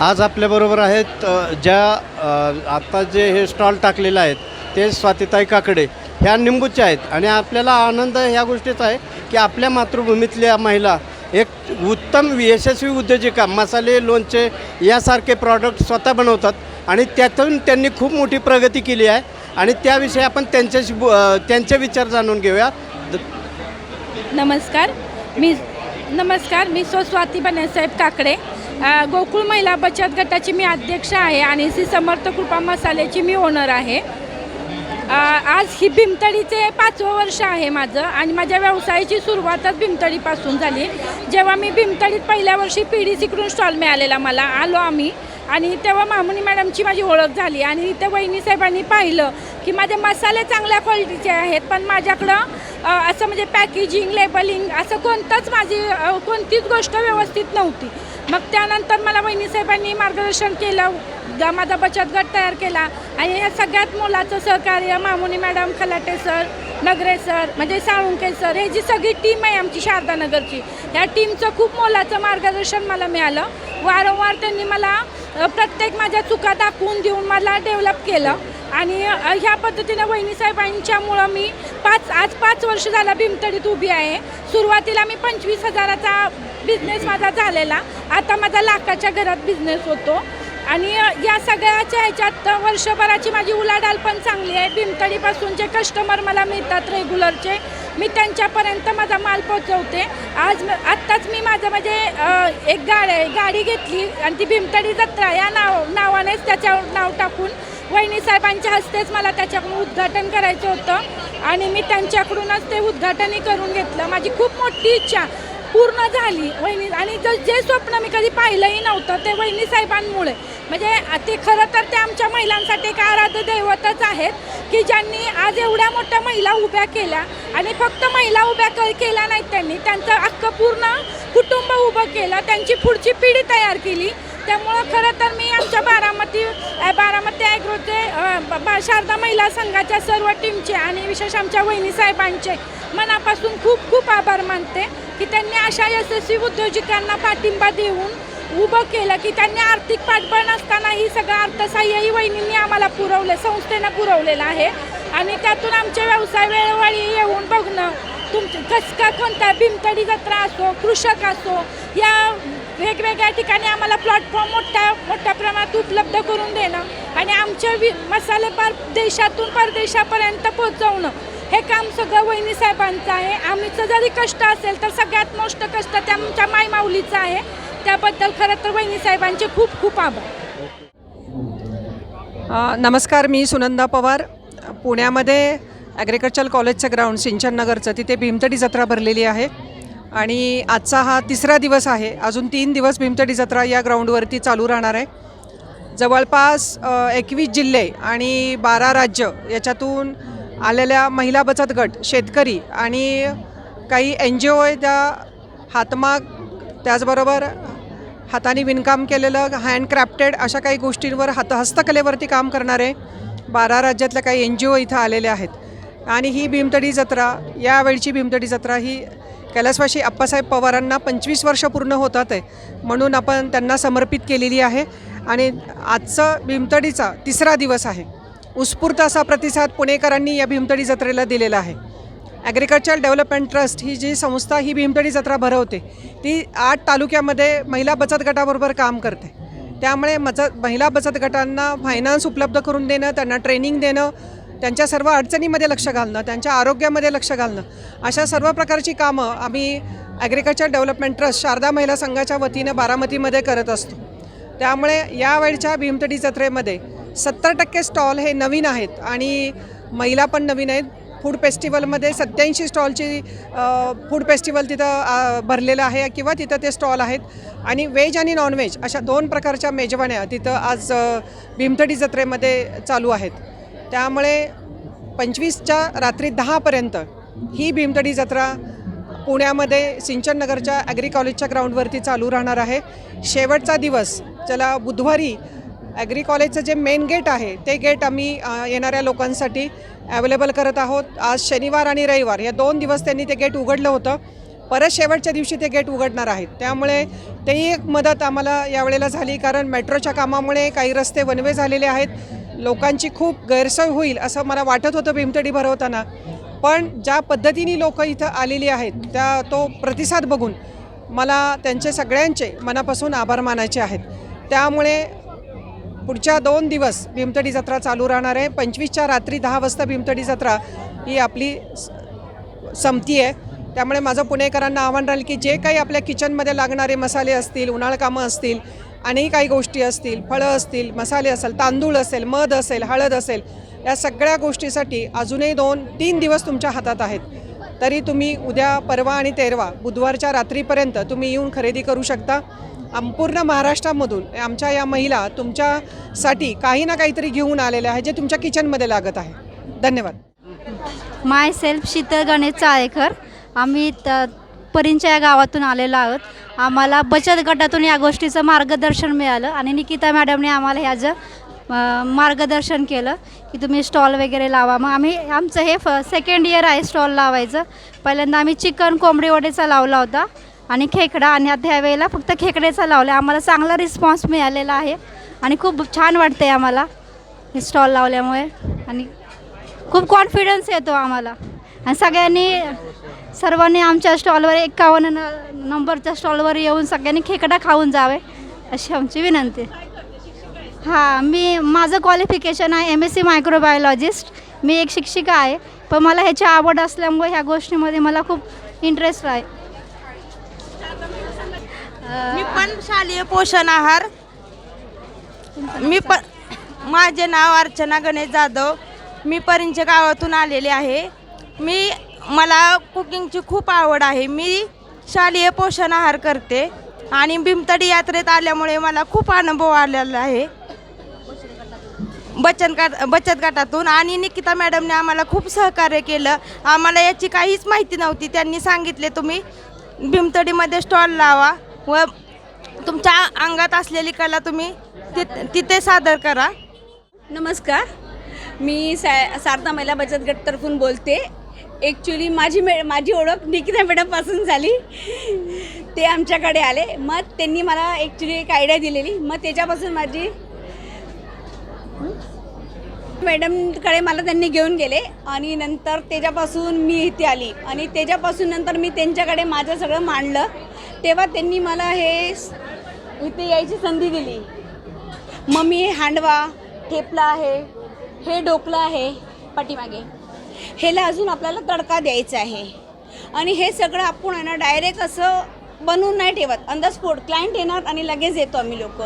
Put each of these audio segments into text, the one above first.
आज आपल्याबरोबर आहेत ज्या आत्ता जे हे स्टॉल टाकलेले आहेत ते स्वातिताई काकडे. ह्या निंबूच्या आहेत. आणि आपल्याला आनंद ह्या गोष्टीचा आहे की आपल्या मातृभूमीतल्या महिला एक उत्तम यशस्वी उद्योजिका मसाले लोणचे यासारखे प्रॉडक्ट स्वतः बनवतात आणि त्यातून त्यांनी खूप मोठी प्रगती केली आहे. आणि त्याविषयी आपण त्यांच्याशी बो- त्यांचे विचार जाणून घेऊया. नमस्कार. मी नमस्कार. मी सो स्वाती बनेसाहेब काकडे. गोकुळ महिला बचत गटाची मी अध्यक्ष आहे आणि श्री समर्थ कृपा मसाल्याची मी ओनर आहे. आज ही भीमतडीचे पाचवं वर्ष आहे माझं आणि माझ्या व्यवसायाची सुरुवातच भीमतडीपासून झाली. जेव्हा मी भीमतडीत पहिल्या वर्षी पी डी सीकडून स्टॉल मिळालेला मला आलो आम्ही आणि तेव्हा मामुनी मॅडमची माझी ओळख झाली आणि इथे वहिनी साहेबांनी पाहिलं की माझे मसाले चांगल्या क्वालिटीचे आहेत पण माझ्याकडं असं म्हणजे पॅकेजिंग लेबलिंग असं कोणतंच माझी कोणतीच गोष्ट व्यवस्थित नव्हती. मग त्यानंतर मला वहिनी साहेबांनी मार्गदर्शन केलं. ग- माझा बचत गट तयार केला. आणि या सगळ्यात मोलाचं सहकार्य मामुनी madam Khalate sir Nagare sir म्हणजे साळुंके सर हे जी सगळी टीम आहे आमची शारदानगरची या टीमचं खूप मोलाचं मार्गदर्शन मला मिळालं. वारंवार त्यांनी मला प्रत्येक माझ्या चुका दाखवून देऊन मला डेव्हलप केलं. आणि ह्या पद्धतीनं वहिनी साहेबांच्यामुळं मी पाच आज पाच वर्ष झाला भीमतडीत उभी आहे. सुरुवातीला मी पंचवीस हजाराचा बिझनेस माझा झालेला. आता माझा लाखाच्या घरात बिझनेस होतो. आणि या सगळ्याच्या ह्याच्यात वर्षभराची माझी उलाढाल पण चांगली आहे. भीमतडीपासून जे कस्टमर मला मिळतात रेग्युलरचे मी त्यांच्यापर्यंत माझा माल पोचवते. आज आत्ताच मी माझं म्हणजे एक गाडी गाडी घेतली आणि ती भीमतडी जत्रा या नाव नावानेच त्याच्यावर नाव टाकून वहिनी साहेबांच्या हस्तेच मला त्याच्याकडून उद्घाटन करायचं होतं. आणि मी त्यांच्याकडूनच ते उद्घाटनही करून घेतलं. माझी खूप मोठी इच्छा. पूर्ण झाली. वहिनी आणि ज- जे स्वप्न मी कधी पाहिलंही नव्हतं ते वहिनी साहेबांमुळे. म्हणजे ते खरं तर ते आमच्या महिलांसाठी एक आराध्य दैवतच आहेत की ज्यांनी आज एवढ्या मोठ्या महिला उभ्या केल्या आणि फक्त महिला उभ्या क केल्या नाहीत त्यांनी. त्यांचं अख्खं पूर्ण कुटुंब उभं केलं त्यांची पुढची पिढी तयार केली त्यामुळं खरं तर मी आमच्या बारामती बारामती ॲग्रोचे बा- शारदा महिला संघाच्या सर्व टीमचे आणि विशेष आमच्या वहिनी साहेबांचे मनापासून खूप खूप आभार मानते की त्यांनी अशा यशस्वी उद्योजकांना पाठिंबा देऊन उभं केलं की त्यांनी आर्थिक पाठबळ नसतानाही सगळं अर्थसहाय्यही वहिनींनी आम्हाला पुरवलं संस्थेनं पुरवलेलं आहे. आणि त्यातून आमचे व्यवसाय वेळोवेळी येऊन बघणं तुमचं कस का कोणता भीमतडी जत्रा असो कृषक असो या वेगवेगळ्या ठिकाणी आम्हाला प्लॅटफॉर्म मोठ्या मोठ्या प्रमाणात उपलब्ध करून देणं आणि आमच्या वि मसाले पार देशातून परदेशापर्यंत पोहोचवणं हे काम सगळं वहिनी साहेबांचं आहे. आमचं जरी कष्ट असेल तर सगळ्यात मोठं कष्ट त्या आमच्या मायमाऊलीचं आहे. त्याबद्दल खरं तर वहिनी साहेबांचे खूप खूप आभार. नमस्कार मी सुनंदा पवार. पुण्यामध्ये ॲग्रिकल्चर कॉलेजचं ग्राउंड सिंचन नगरचं. तिथे भीमतडी जत्रा भरलेली आहे. आणि आजचा हा तिसरा दिवस आहे. अजून तीन दिवस भीमतडी जत्रा या ग्राउंडवरती चालू राहणार आहे. जवळपास एकवीस जिल्हे आणि बारा राज्य याच्यातून आलेल्या महिला बचत गट शेतकरी आणि काही एन जी ओ आहे त्या हातमाग त्याचबरोबर हाताने विणकाम केलेलं हँडक्राफ्टेड अशा काही गोष्टींवर हात हस्तकलेवरती काम करणारे बारा राज्यातल्या काही एन जी ओ इथं आलेले आहेत. आणि ही भीमतडी जत्रा यावेळची भीमतडी जत्रा ही कैलासवासी अप्पासाहेब पवारांना पंचवीस वर्ष पूर्ण होतात आहे. म्हणून आपण त्यांना समर्पित केलेली आहे. आणि आजचं भीमतडीचा तिसरा दिवस आहे. उत्स्फूर्त असा प्रतिसाद पुणेकरांनी या भीमतडी जत्रेला दिलेला आहे. ॲग्रिकल्चर डेव्हलपमेंट ट्रस्ट ही जी संस्था ही भीमतडी जत्रा भरवते ती आठ तालुक्यामध्ये महिला बचत गटाबरोबर काम करते. त्यामुळे मच महिला बचत गटांना फायनान्स उपलब्ध करून देणं त्यांना ट्रेनिंग देणं त्यांच्या सर्व अडचणीमध्ये लक्ष घालणं त्यांच्या आरोग्यामध्ये लक्ष घालणं अशा सर्व प्रकारची कामं आम्ही ॲग्रिकल्चर डेव्हलपमेंट ट्रस्ट शारदा महिला संघाच्या वतीनं बारामतीमध्ये करत असतो. त्यामुळे यावेळच्या भीमतडी जत्रेमध्ये सत्तर टक्के स्टॉल हे नवीन आहेत आणि महिला पण नवीन आहेत. फूड फेस्टिवलमध्ये सत्याऐंशी स्टॉलची फूड फेस्टिवल तिथं भरलेलं आहे किंवा तिथं ते स्टॉल आहेत. आणि व्हेज आणि नॉनव्हेज अशा दोन प्रकारच्या मेजवान्या तिथं आज भीमतडी जत्रेमध्ये चालू आहेत. त्यामुळे पंचवीसच्या रात्री दहापर्यंत ही भीमतडी जत्रा पुण्यामध्ये सिंचन नगरच्या ॲग्री कॉलेजच्या ग्राउंडवरती चालू राहणार आहे. शेवटचा दिवस ज्याला बुधवारी ॲग्री कॉलेजचं जे मेन गेट आहे ते गेट आम्ही येणाऱ्या लोकांसाठी अवेलेबल करत आहोत. आज शनिवार आणि रविवार या दोन दिवस त्यांनी ते गेट उघडलं होतं. परत शेवटच्या दिवशी ते गेट उघडणार आहेत. त्यामुळे तेही एक मदत आम्हाला यावेळेला झाली कारण मेट्रोच्या कामामुळे काही रस्ते वनवे झालेले आहेत. लोकांची खूप गैरसोय होईल असं मला वाटत होतं भीमतडी भरवताना. पण ज्या पद्धतीने लोक इथं आलेली आहेत त्या तो प्रतिसाद बघून मला त्यांचे सगळ्यांचे मनापासून आभार मानायचे आहेत. त्यामुळे पुढच्या दोन दिवस भीमतडी जत्रा चालू राहणार आहे. पंचवीसच्या रात्री दहा वाजता भीमतडी जत्रा ही आपली स- संपती आहे त्यामुळे माझं पुणेकरांना आव्हान राहील की जे काही आपल्या किचनमध्ये लागणारे मसाले असतील उन्हाळ कामं असतील आणि काही गोष्टी असतील फळं असतील मसाले असेल तांदूळ असेल मध असेल हळद असेल या सगळ्या गोष्टीसाठी अजूनही दोन तीन दिवस तुमच्या हातात आहेत. तरी तुम्ही उद्या परवा आणि तेरवा बुधवारच्या रात्रीपर्यंत तुम्ही येऊन खरेदी करू शकता. संपूर्ण महाराष्ट्रामधून आमच्या या महिला तुमच्यासाठी काही ना काहीतरी घेऊन आलेल्या आहे जे तुमच्या किचनमध्ये लागत आहे. धन्यवाद. My self Sheetal Ganesh Chalekar. आम्ही त परिंच्या या गावातून आलेलो आहोत. आम्हाला बचत गटातून या गोष्टीचं मार्गदर्शन मिळालं आणि निकिता मॅडमने आम्हाला ह्याचं मार्गदर्शन केलं की तुम्ही स्टॉल वगैरे लावा. मग आम्ही आमचं हे फ सेकंड इयर आहे स्टॉल लावायचं. पहिल्यांदा आम्ही चिकन कोंबडी वडेचा लावला होता आणि खेकडा आणि आता फक्त खेकड्याचा लावला. आम्हाला चांगला रिस्पॉन्स मिळालेला आहे आणि खूप छान वाटते आम्हाला हे स्टॉल लावल्यामुळे आणि खूप कॉन्फिडन्स येतो आम्हाला. आणि सगळ्यांनी सर्वांनी आमच्या स्टॉलवर एकावन्न न नंबरच्या स्टॉलवर येऊन सगळ्यांनी खेकडा खाऊन जावे अशी आमची विनंती. हां मी माझं क्वालिफिकेशन आहे एम एस सी मायक्रोबायोलॉजिस्ट मी एक शिक्षिका आहे पण मला ह्याची आवड असल्यामुळे ह्या गोष्टीमध्ये मला खूप इंटरेस्ट आहे. मी पण शालेय पोषण आहार. मी पण माझे नाव अर्चना गणेश जाधव. मी परिंचे गावातून आलेले आहे. मी मला कुकिंगची खूप आवड आहे. मी शालेय पोषण आहार करते आणि भीमतडी यात्रेत आल्यामुळे मला खूप अनुभव आलेला आहे. बचत गट बचत गटातून आणि निकिता मॅडमने आम्हाला खूप सहकार्य केलं. आम्हाला याची काहीच माहिती नव्हती. त्यांनी सांगितले तुम्ही भीमतडीमध्ये स्टॉल लावा व तुमच्या अंगात असलेली कला तुम्ही ति- तिथे सादर करा. नमस्कार. मी सा सारदा महिला बचत गटतर्फून बोलते. ॲक्च्युली माझी मे माझी ओळख निकिता मॅडमपासून झाली. ते आमच्याकडे आले. मग त्यांनी मला ॲक्च्युली एक आयडिया दिलेली. मग त्याच्यापासून माझी मॅडमकडे मला त्यांनी घेऊन गेले. आणि नंतर त्याच्यापासून मी इथे आली. आणि त्याच्यापासून नंतर मी त्यांच्याकडे माझं सगळं मांडलं. तेव्हा त्यांनी मला हे इथे यायची संधी दिली. मग मी हांडवा ठेपला आहे हे डोकलं आहे पाठीमागे. ह्याला अजून आपल्याला तडका द्यायचा आहे. आणि हे सगळं आपण आहे ना डायरेक्ट असं बनवून नाही ठेवत. ऑन द क्लायंट येणार आणि लगेच येतो आम्ही लोक.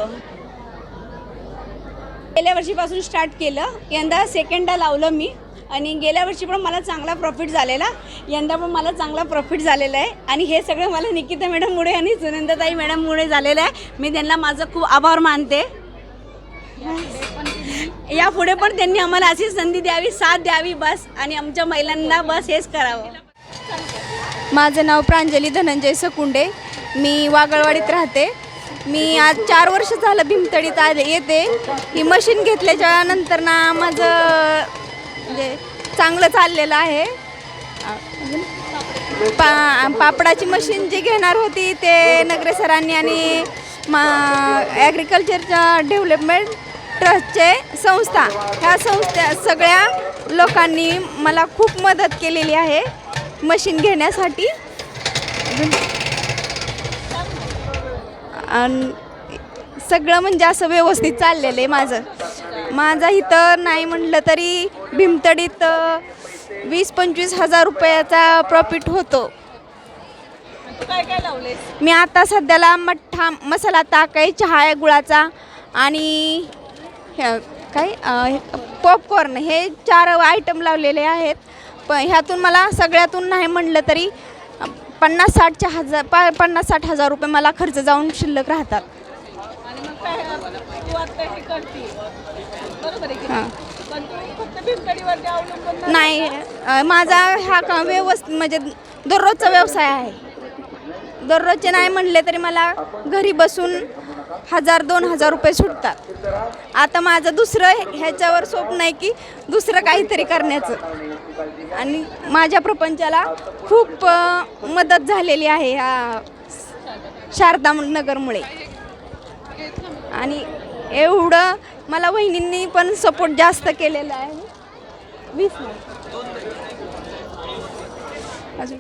गेल्या वर्षीपासून स्टार्ट केलं. यंदा सेकंडला लावलं मी. आणि गेल्या वर्षी पण मला चांगला प्रॉफिट झालेला. यंदा पण मला चांगला प्रॉफिट झालेला आहे. आणि हे सगळं मला निकिता मॅडममुळे आणि सुनंदाताई मॅडममुळे झालेलं आहे. मी त्यांना माझं खूप आभार मानते. यापुढे पण त्यांनी आम्हाला अशी संधी द्यावी साथ द्यावी बस. आणि आमच्या महिलांना बस हेच करावं. माझं नाव प्रांजली धनंजय सकुंडे. मी वागळवाडीत राहते. मी आज चार वर्ष झालं भीमतडीत आले येते. ही मशीन घेतल्याच्या नंतर ना माझं म्हणजे चांगलं चाललेलं आहे. पा पापडाची मशीन जी घेणार होती ते नगरे सरांनी आणि मा ॲग्रिकल्चरच्या डेव्हलपमेंट ट्रस्टचे संस्था. ह्या संस्था सगळ्या लोकांनी मला खूप मदत केलेली आहे मशीन घेण्यासाठी. आणि सगळं म्हणजे असं व्यवस्थित चाललेलं आहे माझं. माझा इथं नाही म्हटलं तरी भीमतडीत वीस पंचवीस हजार रुपयाचा प्रॉफिट होतो. मी आता सध्याला मठ्ठा मसाला ताक आहे चहा आहे गुळाचा आणि हे- काय पॉपकॉर्न हे चार आयटम लावलेले आहेत. प ह्यातून मला सगळ्यातून नाही म्हणलं तरी पन्नास साठच्या हजार प पन्नास साठ हजार रुपये मला खर्च जाऊन शिल्लक राहतात. हां नाही? माझा हा का व्यवस्थित म्हणजे दररोजचा व्यवसाय आहे. दररोजचे नाही म्हणले तरी मला घरी बसून हजार दोन हजार रुपये सुटतात. आता माझं दुसरं ह्याच्यावर स्वप्न आहे की दुसरं काहीतरी करण्याचं. आणि माझ्या प्रपंचाला खूप मदत झालेली आहे ह्या शारदा नगरमुळे. आणि एवढं मला वहिनींनी पण सपोर्ट जास्त केलेला आहे. वीस अजून.